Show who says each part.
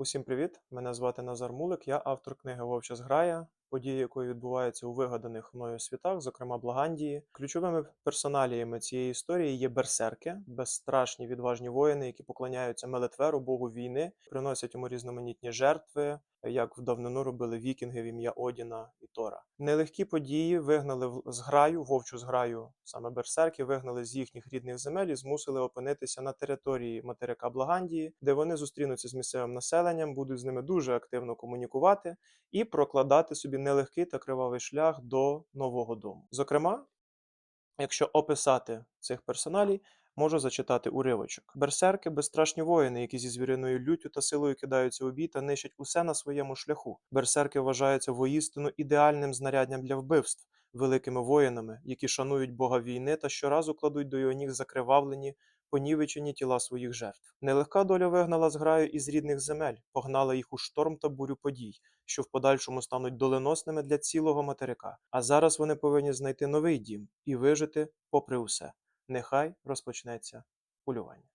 Speaker 1: Усім привіт! Мене звати Назар Мулик, я автор книги Вовча зграя, події якої відбуваються у вигаданих мною світах, зокрема Благандії. Ключовими персоналіями цієї історії є берсерки, безстрашні відважні воїни, які поклоняються Мелетверу, богу війни, приносять йому різноманітні жертви, як в давнину робили вікінги в ім'я Одіна і Тора. Нелегкі події вигнали в- зграю, вовчу зграю, саме берсерки, вигнали з їхніх рідних земель і змусили опинитися на території материка Благандії, де вони зустрінуться з місцевим населенням, будуть з ними дуже активно комунікувати і прокладати собі нелегкий та кривавий шлях до нового дому. Зокрема, якщо описати цих персоналій, можу зачитати уривочок. Берсерки безстрашні воїни, які зі звіриною люттю та силою кидаються у бій та нищать усе на своєму шляху. Берсерки вважаються воїстину ідеальним знаряддям для вбивств, великими воїнами, які шанують Бога війни та щоразу кладуть до його ніг закривавлені, понівечені тіла своїх жертв. Нелегка доля вигнала зграю із рідних земель, погнала їх у шторм та бурю подій, що в подальшому стануть доленосними для цілого материка. А зараз вони повинні знайти новий дім і вижити попри усе. Нехай розпочнеться полювання.